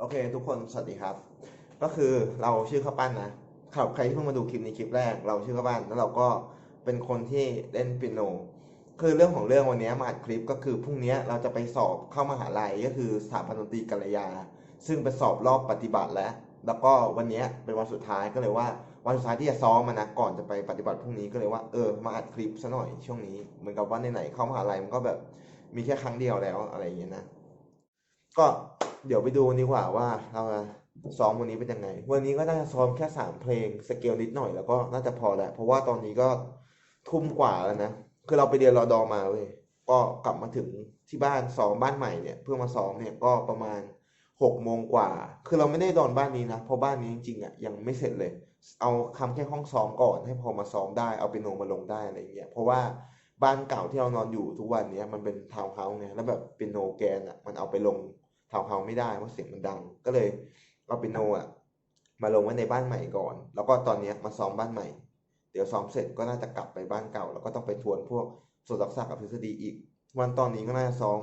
โอเค ทุกคนสวัสดีครับ ก็คือเราชื่อข้าวปั้นนะสำหรับใครที่เพิ่งมาดูคลิปในคลิปแรก เราชื่อข้าวปั้นแล้วเราก็เป็นคนที่เล่นเปียโน คือเรื่องของเรื่องวันนี้มาอัดคลิปก็คือพรุ่งนี้เราจะไปสอบเข้ามหาลัยก็คือสถาบันดนตรีกัลยา ซึ่งไปสอบรอบปฏิบัติแล้ว แล้วก็วันนี้เป็นวันสุดท้ายก็เลยว่าวันสุดท้ายที่จะซ้อมมานะก่อนจะไปปฏิบัติพรุ่งนี้ก็เลยว่าเออมาอัดคลิปซะหน่อยช่วงนี้เหมือนกับว่าไหนๆเข้ามหาลัยมันก็แบบมีแค่ครั้งเดียวแล้วอะไรอย่างเงี้ยนะ ก็ เดี๋ยวไปดูดีกว่าว่าเราซ้อมวันนี้เป็นยังไง วันนี้ก็น่าจะซ้อมแค่สามเพลงสเกลนิดหน่อยแล้วก็น่าจะพอแหละเพราะว่าตอนนี้ก็ทุ่มกว่าแล้วนะคือเราไปเรียนรอดอมาเว้ยก็กลับมาถึงที่บ้านซ้อมบ้านใหม่เนี่ยเพื่อมาซ้อมเนี่ยก็ประมาณหกโมงกว่า คือเราไม่ได้นอนบ้านนี้นะเพราะบ้านนี้จริงๆอะยังไม่เสร็จเลย เอาทำแค่ห้องซ้อมก่อนให้พอมาซ้อมได้เอาเปียโนมาลงได้อะไรเงี้ยเพราะว่าบ้านเก่าที่เรานอนอยู่ทุกวันเนี้ยมันเป็นทาวน์เฮาส์ไงแล้วแบบเปียโนแกนอะมันเอาไปลง ทาวน์เฮาไม่ได้เพราะเสียงมันดัง ก็เลยเอาเปียโนอะมาลงไว้ในบ้านใหม่ก่อน แล้วก็ตอนนี้มาซ้อมบ้านใหม่ เดี๋ยวซ้อมเสร็จก็น่าจะกลับไปบ้านเก่า แล้วก็ต้องไปทวนพวกส่วนรักษากับทฤษฎีอีก วันตอนนี้ก็น่าจะซ้อม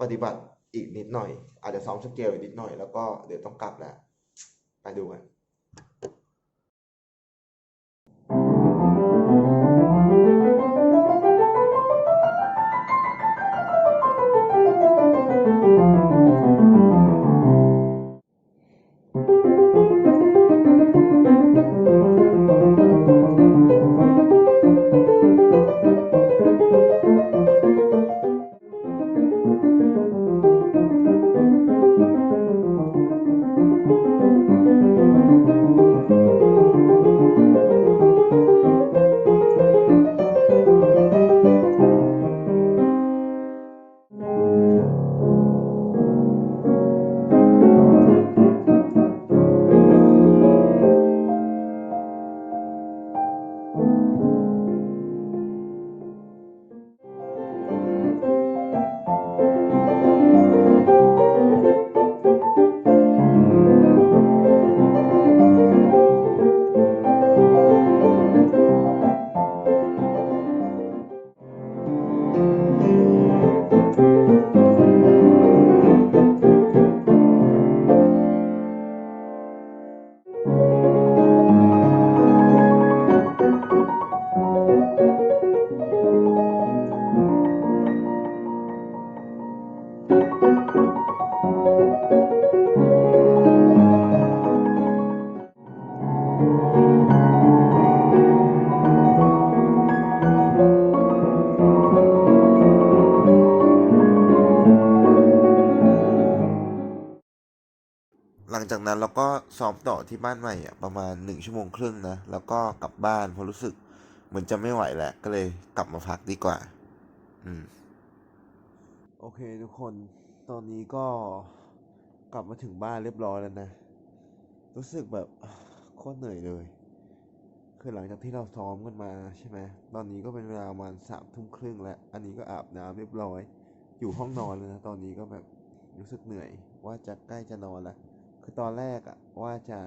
ปฏิบัติอีกนิดหน่อย อาจจะซ้อมสเกลอีกนิดหน่อย แล้วก็เดี๋ยวต้องกลับแหละไปดูกัน งจากนั้นเราก็ซ้อมต่อที่บ้านใหม่อะประมาณหนึ่งชั่วโมงครึ่งนะ แล้วก็กลับบ้านเพราะรู้สึกเหมือนจะไม่ไหวแล้วก็เลยกลับมาพักดีกว่า อืม โอเคทุกคน ตอนนี้ก็กลับมาถึงบ้านเรียบร้อยแล้วนะ รู้สึกแบบโคตรเหนื่อยเลย คือหลังจากที่เราซ้อมกันมาใช่ไหม ตอนนี้ก็เป็นเวลาประมาณสามทุ่มครึ่งแล้ว อันนี้ก็อาบน้ำเรียบร้อย อยู่ห้องนอนเลยนะ ตอนนี้ก็แบบรู้สึกเหนื่อยว่าจะใกล้จะนอนแล้ว คือตอนแรกอะว่าจะ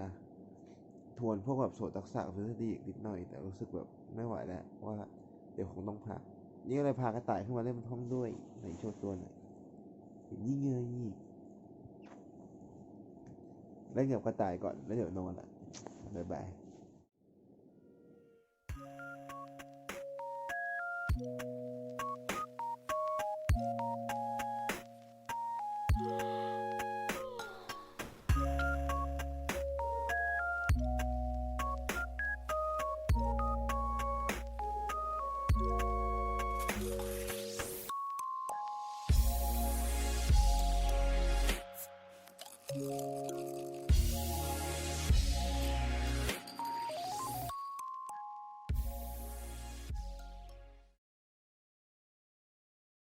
ทวนพวกแบบโสตทักษะทฤษฎีอีกนิดหน่อย แต่รู้สึกแบบไม่ไหวแล้วว่าเดี๋ยวคงต้องพัก นี่ก็เลยพากระต่ายขึ้นมาเล่นบนห้องด้วยไหนโชว์ตัวหน่อยเห็นนี่ไงเล่นกับกระต่ายก่อนแล้วเดี๋ยวนอนอะบ๊ายบาย Thank